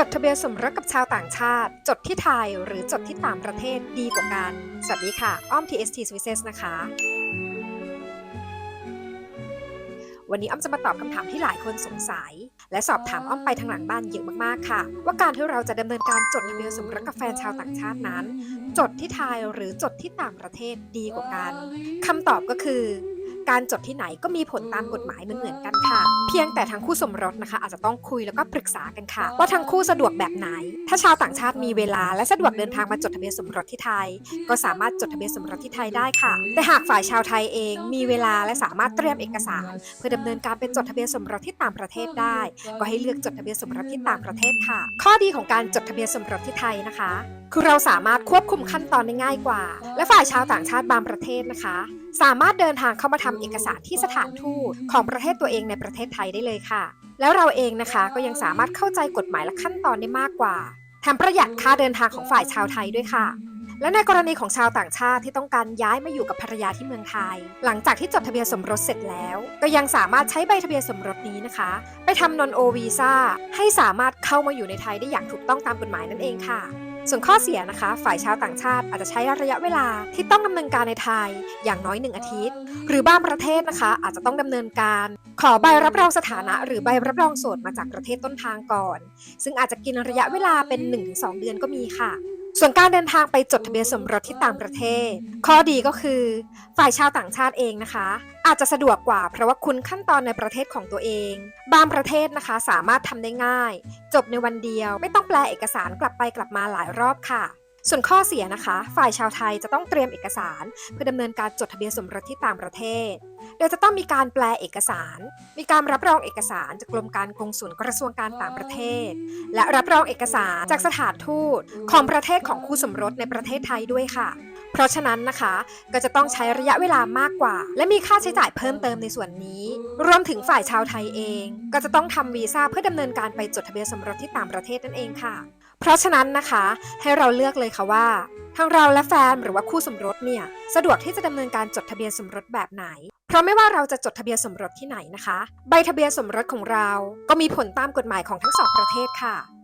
จดทะเบียนสมรสกับชาวต่างชาติ จดที่ไทยหรือจดที่ต่างประเทศดีกว่ากัน สวัสดีค่ะ อ้อม TST Services นะคะ วันนี้อ้อมจะมาตอบคำถามที่หลายคนสงสัย และสอบถามอ้อมไปทางหลังบ้านเยอะมากๆค่ะ ว่าการที่เราจะดำเนินการจดทะเบียนสมรสกับแฟนชาวต่างชาตินั้น จดที่ไทยหรือจดที่ต่างประเทศดีกว่ากันคำตอบก็คือ การจดที่ไหนก็มีผลตามกฎหมายเหมือนๆกันค่ะ เพียงแต่ทั้งคู่สมรสนะคะ อาจจะต้องคุยแล้วก็ปรึกษากันค่ะ ว่าทั้งคู่สะดวกแบบไหน ถ้าชาวต่างชาติมีเวลาและสะดวกเดินทางมาจดทะเบียนสมรสที่ไทย ก็สามารถจดทะเบียนสมรสที่ไทยได้ค่ะ แต่หากฝ่ายชาวไทยเองมีเวลาและสามารถเตรียมเอกสาร เพื่อดำเนินการเป็นจดทะเบียนสมรสที่ต่างประเทศได้ ก็ให้เลือกจดทะเบียนสมรสที่ต่างประเทศค่ะ ข้อดีของการจดทะเบียนสมรสที่ไทยนะคะ คือเราสามารถควบคุมขั้นตอนได้ง่ายกว่า และฝ่ายชาวต่างชาติบางประเทศนะคะ สามารถเดินทางเข้ามาทำเอกสารที่สถานทูตของประเทศตัวเองในประเทศไทยได้เลยค่ะ แล้วเราเองนะคะก็ยังสามารถเข้าใจกฎหมายและขั้นตอนได้มากกว่าแถมประหยัดค่าเดินทางของฝ่ายชาวไทยด้วยค่ะ และในกรณีของชาวต่างชาติที่ต้องการย้ายมาอยู่กับภรรยาที่เมืองไทย หลังจากที่จดทะเบียนสมรสเสร็จแล้ว ก็ยังสามารถใช้ใบทะเบียนสมรสนี้นะคะ ไปทำนอนโอวีซ่าให้สามารถเข้ามาอยู่ในไทยได้อย่างถูกต้องตามกฎหมายนั่นเองค่ะ ส่วนข้อเสียนะคะ ฝ่ายชาวต่างชาติอาจจะใช้ระยะเวลาที่ต้องดำเนินการในไทยอย่างน้อยหนึ่งอาทิตย์ หรือบางประเทศนะคะ อาจจะต้องดำเนินการ ขอใบรับรองสถานะ หรือใบรับรองโสดมาจากประเทศต้นทางก่อน ซึ่งอาจจะกินระยะเวลาเป็น 1-2 เดือนก็มีค่ะ ส่วนการเดินทางไปจดทะเบียนสมรสที่ต่างประเทศ ข้อดีก็คือ ฝ่ายชาวต่างชาติเองนะคะ อาจจะสะดวกกว่าเพราะว่าคุณขั้นตอนในประเทศของตัวเอง บางประเทศนะคะสามารถทำได้ง่าย จบในวันเดียวไม่ต้องแปลเอกสารกลับไปกลับมาหลายรอบค่ะ ส่วนข้อเสียนะคะ ฝ่ายชาวไทยจะต้องเตรียมเอกสาร เพื่อดำเนินการจดทะเบียนสมรสที่ต่างประเทศ โดยจะต้องมีการแปลเอกสาร มีการรับรองเอกสารจากกรมการกงสุลกระทรวงการต่างประเทศ และรับรองเอกสารจากสถานทูตของประเทศของคู่สมรสในประเทศไทยด้วยค่ะ เพราะฉะนั้นนะคะ ก็จะต้องใช้ระยะเวลามากกว่า และมีค่าใช้จ่ายเพิ่มเติมในส่วนนี้ รวมถึงฝ่ายชาวไทยเอง ก็จะต้องทำวีซ่าเพื่อดำเนินการไปจดทะเบียนสมรสที่ต่างประเทศนั่นเองค่ะ เพราะฉะนั้นนะคะให้เราเลือกเลยค่ะว่า ทางเราและแฟนหรือว่าคู่สมรสเนี่ยสะดวกที่จะดำเนินการจดทะเบียนสมรสแบบไหน เพราะไม่ว่าเราจะจดทะเบียนสมรสที่ไหนนะคะ ใบทะเบียนสมรสของเราก็มีผลตามกฎหมายของทั้งสองประเทศค่ะ